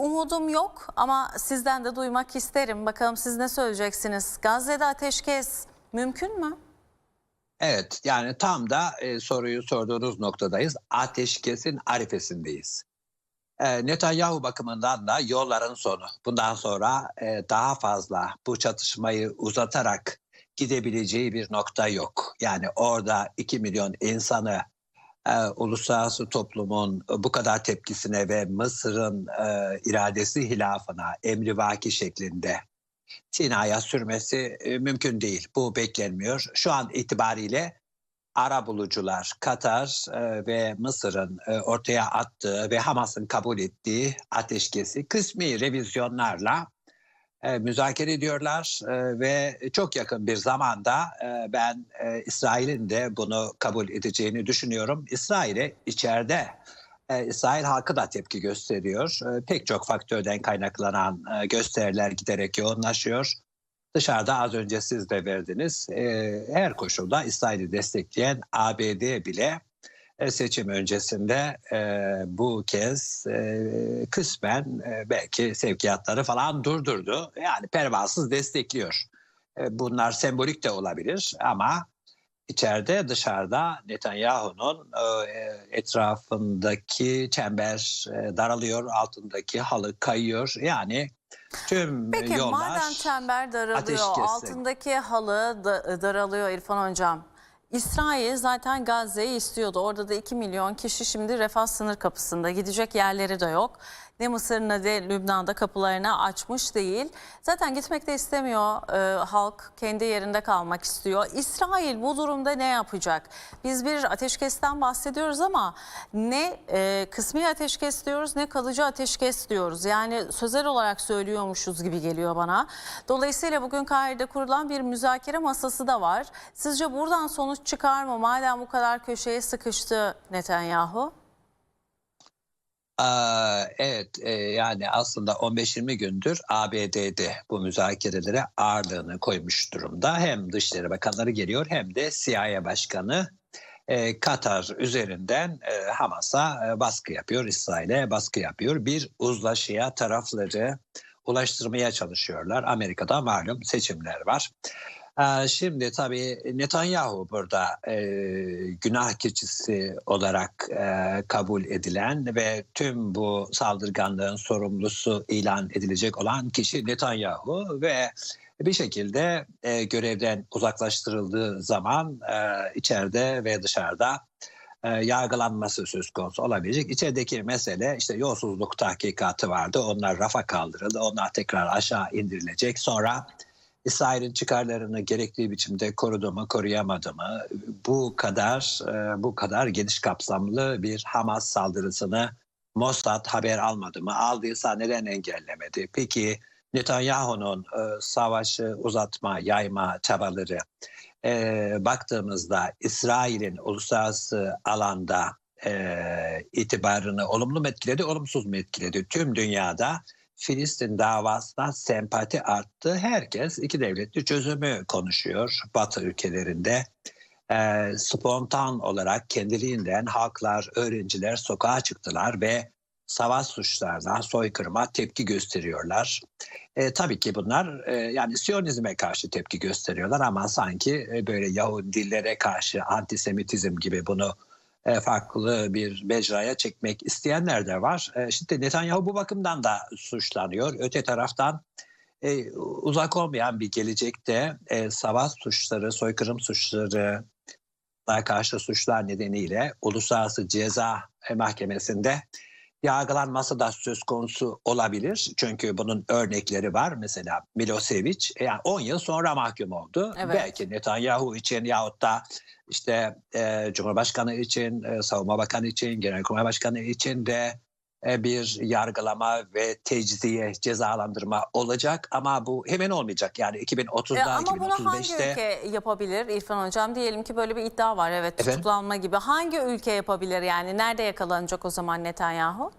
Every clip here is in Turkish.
umudum yok ama sizden de duymak isterim. Bakalım siz ne söyleyeceksiniz? Gazze'de ateşkes mümkün mü? Evet yani tam da e, soruyu sorduğunuz noktadayız. Ateşkesin arifesindeyiz. E, Netanyahu bakımından da yolların sonu. Bundan sonra e, daha fazla bu çatışmayı uzatarak gidebileceği bir nokta yok. Yani orada 2 milyon insanı e, uluslararası toplumun bu kadar tepkisine ve Mısır'ın e, iradesi hilafına emrivaki şeklinde Sina'ya sürmesi e, mümkün değil. Bu beklenmiyor. Şu an itibariyle ara bulucular Katar e, ve Mısır'ın e, ortaya attığı ve Hamas'ın kabul ettiği ateşkesi kısmi revizyonlarla e, müzakere ediyorlar e, ve çok yakın bir zamanda e, ben e, İsrail'in de bunu kabul edeceğini düşünüyorum. İsrail'e içeride e, İsrail halkı da tepki gösteriyor. E, pek çok faktörden kaynaklanan e, gösteriler giderek yoğunlaşıyor. Dışarıda az önce siz de verdiniz. E, her koşulda İsrail'i destekleyen ABD bile seçim öncesinde e, bu kez e, kısmen e, belki sevkiyatları falan durdurdu. Yani pervasız destekliyor. E, bunlar sembolik de olabilir ama içeride dışarıda Netanyahu'nun e, etrafındaki çember e, daralıyor, altındaki halı kayıyor. Yani tüm Peki yollar madem çember daralıyor, altındaki halı da- daralıyor İrfan Hocam. İsrail zaten Gazze'yi istiyordu. Orada da 2 milyon kişi şimdi refah sınır kapısında. Gidecek yerleri de yok. Ne Mısır ne de Lübnan'da kapılarını açmış değil. Zaten gitmek de istemiyor. Ee, halk kendi yerinde kalmak istiyor. İsrail bu durumda ne yapacak? Biz bir ateşkesten bahsediyoruz ama ne e, kısmi ateşkes diyoruz ne kalıcı ateşkes diyoruz. Yani sözel olarak söylüyormuşuz gibi geliyor bana. Dolayısıyla bugün Kahire'de kurulan bir müzakere masası da var. Sizce buradan sonuç çıkar mı? Madem bu kadar köşeye sıkıştı Netanyahu. Evet e, yani aslında 15-20 gündür ABD'de bu müzakerelere ağırlığını koymuş durumda. Hem Dışişleri Bakanları geliyor hem de CIA Başkanı e, Katar üzerinden e, Hamas'a baskı yapıyor, İsrail'e baskı yapıyor. Bir uzlaşıya tarafları ulaştırmaya çalışıyorlar. Amerika'da malum seçimler var. Ee, Şimdi tabii Netanyahu burada e, günah keçisi olarak e, kabul edilen ve tüm bu saldırganlığın sorumlusu ilan edilecek olan kişi Netanyahu ve bir şekilde e, görevden uzaklaştırıldığı zaman içeride ve dışarıda yargılanması söz konusu olabilecek. İçerideki mesele işte yolsuzluk tahkikatı vardı. Onlar rafa kaldırıldı. Onlar tekrar aşağı indirilecek. Sonra İsrail'in çıkarlarını gerektiği biçimde korudu mu, koruyamadı mı? Bu kadar e, bu kadar geniş kapsamlı bir Hamas saldırısını Mossad haber almadı mı? Aldıysa neden engellemedi? Peki Netanyahu'nun e, savaşı uzatma, yayma çabaları e, baktığımızda İsrail'in uluslararası alanda itibarını olumlu mu etkiledi, olumsuz mu etkiledi? Tüm dünyada Filistin davasına sempati arttı. Herkes iki devletli çözümü konuşuyor Batı ülkelerinde. E, spontan olarak kendiliğinden halklar, öğrenciler sokağa çıktılar ve savaş suçlarına, soykırıma tepki gösteriyorlar. E, tabii ki bunlar e, yani Siyonizme karşı tepki gösteriyorlar ama sanki e, böyle Yahudilere karşı antisemitizm gibi bunu farklı bir mecraya çekmek isteyenler de var. E, şimdi Netanyahu bu bakımdan da suçlanıyor. Öte taraftan e, uzak olmayan bir gelecekte e, savaş suçları, soykırım suçları karşı suçlar nedeniyle Uluslararası Ceza Mahkemesi'nde yargılanması da söz konusu olabilir. Çünkü bunun örnekleri var. Mesela Milosevic yani 10 yıl sonra mahkum oldu. Evet. Belki Netanyahu için yahut da işte e, Cumhurbaşkanı için, e, Savunma Bakanı için, Genelkurmay Başkanı için de e, bir yargılama ve tecziye, cezalandırma olacak ama bu hemen olmayacak. Yani 2030'da, E, ama bunu hangi 2035'te ülke yapabilir İrfan Hocam? Diyelim ki böyle bir iddia var evet Efendim? tutuklanma gibi. Hangi ülke yapabilir yani? Nerede yakalanacak o zaman Netanyahu?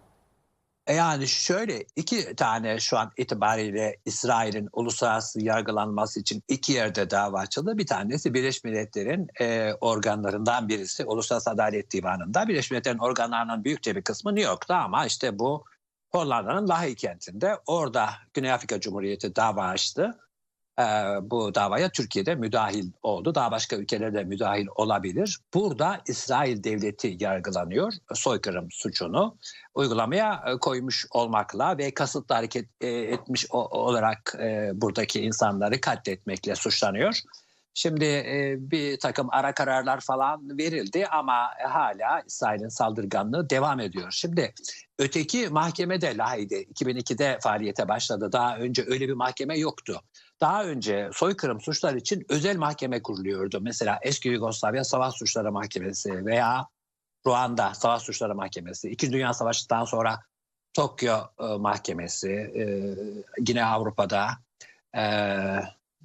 E Yani şöyle iki tane şu an itibariyle İsrail'in uluslararası yargılanması için iki yerde dava açıldı. Bir tanesi Birleşmiş Milletler'in e, organlarından birisi Uluslararası Adalet Divanı'nda. Birleşmiş Milletler'in organlarının büyükçe bir kısmı New York'ta ama işte bu Hollanda'nın Lahey kentinde. Orada Güney Afrika Cumhuriyeti dava açtı. Ee, bu davaya Türkiye'de müdahil oldu. Daha başka ülkeler de müdahil olabilir. Burada İsrail devleti yargılanıyor. Soykırım suçunu uygulamaya e, koymuş olmakla ve kasıtlı hareket e, etmiş olarak e, buradaki insanları katletmekle suçlanıyor. Şimdi bir takım ara kararlar falan verildi ama hala İsrail'in saldırganlığı devam ediyor. Şimdi öteki mahkemede Lahey'de 2002'de faaliyete başladı. Daha önce öyle bir mahkeme yoktu. Daha önce soykırım suçları için özel mahkeme kuruluyordu. Mesela eski Yugoslavya Savaş Suçları Mahkemesi veya Ruanda Savaş Suçları Mahkemesi. İkinci Dünya Savaşı'ndan sonra Tokyo e, Mahkemesi, e, yine Avrupa'da e,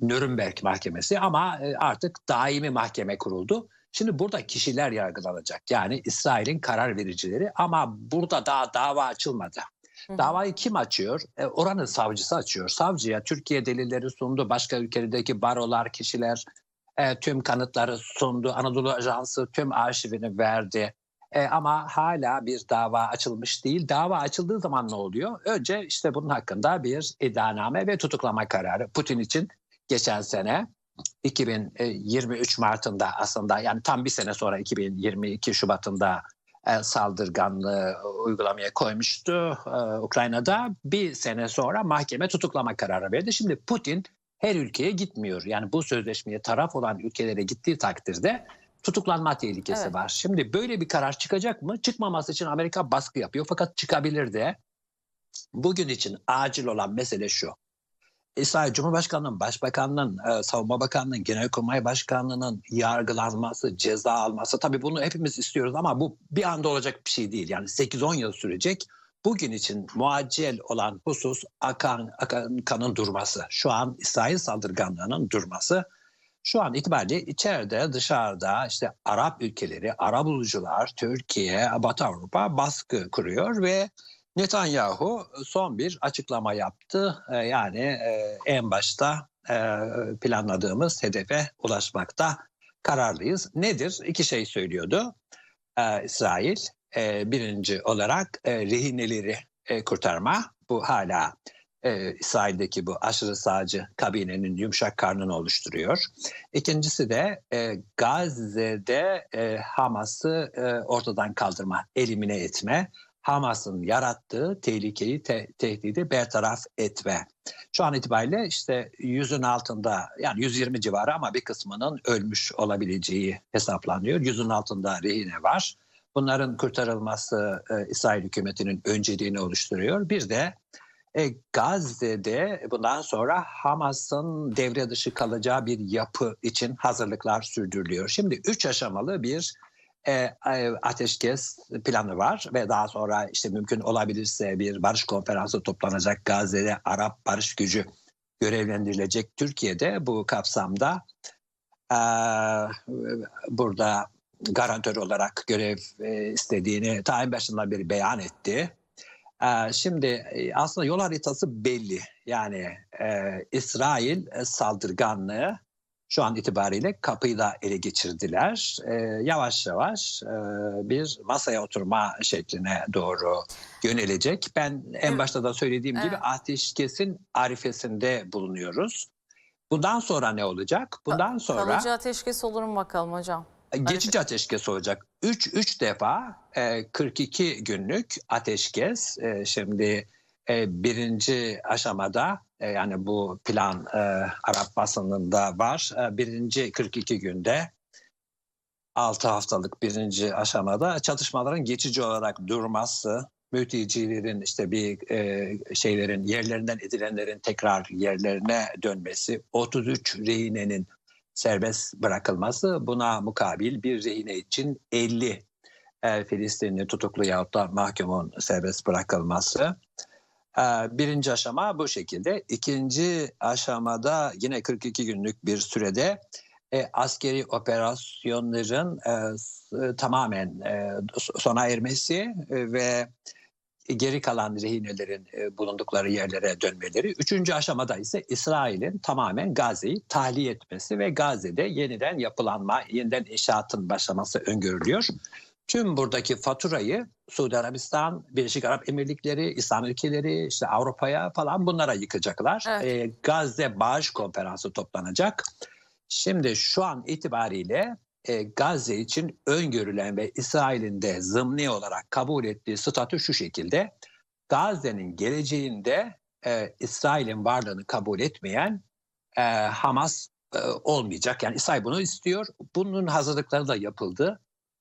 Nürnberg Mahkemesi ama e, artık daimi mahkeme kuruldu. Şimdi burada kişiler yargılanacak. Yani İsrail'in karar vericileri ama burada daha dava açılmadı. Davayı kim açıyor? E, oranın savcısı açıyor. Savcıya Türkiye delilleri sundu. Başka ülkelerdeki barolar, kişiler e, tüm kanıtları sundu. Anadolu Ajansı tüm arşivini verdi. E, ama hala bir dava açılmış değil. Dava açıldığı zaman ne oluyor? Önce işte bunun hakkında bir iddianame ve tutuklama kararı. Putin için geçen sene 2023 Mart'ında aslında yani tam bir sene sonra 2022 Şubat'ında e, saldırganlığı uygulamaya koymuştu e, Ukrayna'da. Bir sene sonra mahkeme tutuklama kararı verdi. Şimdi Putin her ülkeye gitmiyor. Yani bu sözleşmeye taraf olan ülkelere gittiği takdirde tutuklanma tehlikesi Evet. var. Şimdi böyle bir karar çıkacak mı? Çıkmaması için Amerika baskı yapıyor fakat çıkabilir de. Bugün için acil olan mesele şu. İsrail Cumhurbaşkanı'nın, Başbakanı'nın, e, Savunma Bakanı'nın, Genelkurmay Başkanı'nın yargılanması, ceza alması. Tabii bunu hepimiz istiyoruz ama bu bir anda olacak bir şey değil. Yani 8-10 yıl sürecek. Bugün için muaccel olan husus akan, akan kanın durması. Şu an İsrail saldırganlığının durması. Şu an itibariyle içeride dışarıda işte Arap ülkeleri, Arap bulucular, Türkiye, Batı Avrupa baskı kuruyor ve Netanyahu son bir açıklama yaptı. Ee, Yani e, en başta e, planladığımız hedefe ulaşmakta kararlıyız. Nedir? İki şey söylüyordu İsrail. Birinci olarak e, rehineleri e, kurtarma. Bu hala e, İsrail'deki bu aşırı sağcı kabinenin yumuşak karnını oluşturuyor. İkincisi de e, Gazze'de e, Hamas'ı e, ortadan kaldırma, elimine etme. Hamas'ın yarattığı tehlikeyi, te- tehdidi bertaraf etme. Şu an itibariyle işte yüzün altında yani 120 civarı ama bir kısmının ölmüş olabileceği hesaplanıyor. Yüzün altında rehine var. Bunların kurtarılması e, İsrail hükümetinin önceliğini oluşturuyor. Bir de e, Gazze'de bundan sonra Hamas'ın devre dışı kalacağı bir yapı için hazırlıklar sürdürülüyor. Şimdi üç aşamalı bir e, e, ateşkes planı var ve daha sonra işte mümkün olabilirse bir barış konferansı toplanacak Gazze'de Arap barış gücü görevlendirilecek Türkiye'de bu kapsamda e, burada garantör olarak görev e, istediğini tayin başından beri beyan etti. E, şimdi e, aslında yol haritası belli. Yani e, İsrail saldırganlığı şu an itibariyle kapıyı da ele geçirdiler. E, yavaş yavaş e, bir masaya oturma şekline doğru yönelecek. Ben en Evet. başta da söylediğim gibi Evet. ateşkesin arifesinde bulunuyoruz. Bundan sonra ne olacak? Bundan sonra Kalıcı ateşkes olur mu bakalım hocam? geçici ateşkes olacak. 3 3 defa e, 42 günlük ateşkes. E, şimdi e, birinci aşamada e, yani bu plan e, Arap basınında var. E, birinci 42 günde 6 haftalık birinci aşamada çatışmaların geçici olarak durması, mültecilerin işte bir e, şeylerin yerlerinden edilenlerin tekrar yerlerine dönmesi, 33 rehinenin serbest bırakılması buna mukabil bir rehine için 50 e, Filistinli tutuklu yahut da mahkumun serbest bırakılması. E, birinci aşama bu şekilde. İkinci aşamada yine 42 günlük bir sürede e, askeri operasyonların e, tamamen e, sona ermesi ve geri kalan rehinelerin bulundukları yerlere dönmeleri. Üçüncü aşamada ise İsrail'in tamamen Gazze'yi tahliye etmesi ve Gazze'de yeniden yapılanma, yeniden inşaatın başlaması öngörülüyor. Tüm buradaki faturayı Suudi Arabistan, Birleşik Arap Emirlikleri, İslam ülkeleri, işte Avrupa'ya falan bunlara yıkacaklar. Evet. Ee, Gazze Bağış Konferansı toplanacak. Şimdi şu an itibariyle e, Gazze için öngörülen ve İsrail'in de zımni olarak kabul ettiği statü şu şekilde. Gazze'nin geleceğinde e, İsrail'in varlığını kabul etmeyen e, Hamas e, olmayacak. Yani İsrail bunu istiyor. Bunun hazırlıkları da yapıldı.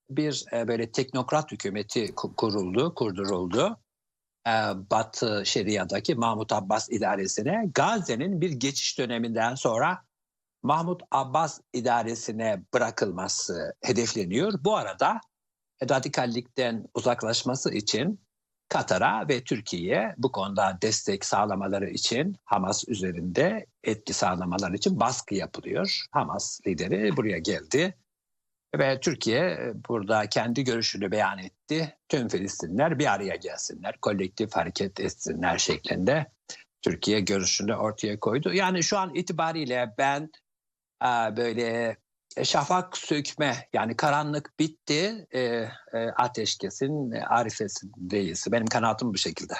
Bir e, böyle teknokrat hükümeti ku- kuruldu, kurduruldu. E, Batı Şeria'daki Mahmut Abbas idaresine Gazze'nin bir geçiş döneminden sonra Mahmut Abbas idaresine bırakılması hedefleniyor. Bu arada radikallikten uzaklaşması için Katar'a ve Türkiye'ye bu konuda destek sağlamaları için Hamas üzerinde etki sağlamaları için baskı yapılıyor. Hamas lideri buraya geldi ve Türkiye e, burada kendi görüşünü beyan etti. Tüm Filistinler bir araya gelsinler, kolektif hareket etsinler şeklinde Türkiye görüşünü ortaya koydu. Yani şu an itibariyle ben e, böyle şafak sökme yani karanlık bitti e, e, ateşkesin arifesindeyiz. Benim kanaatim bu şekilde.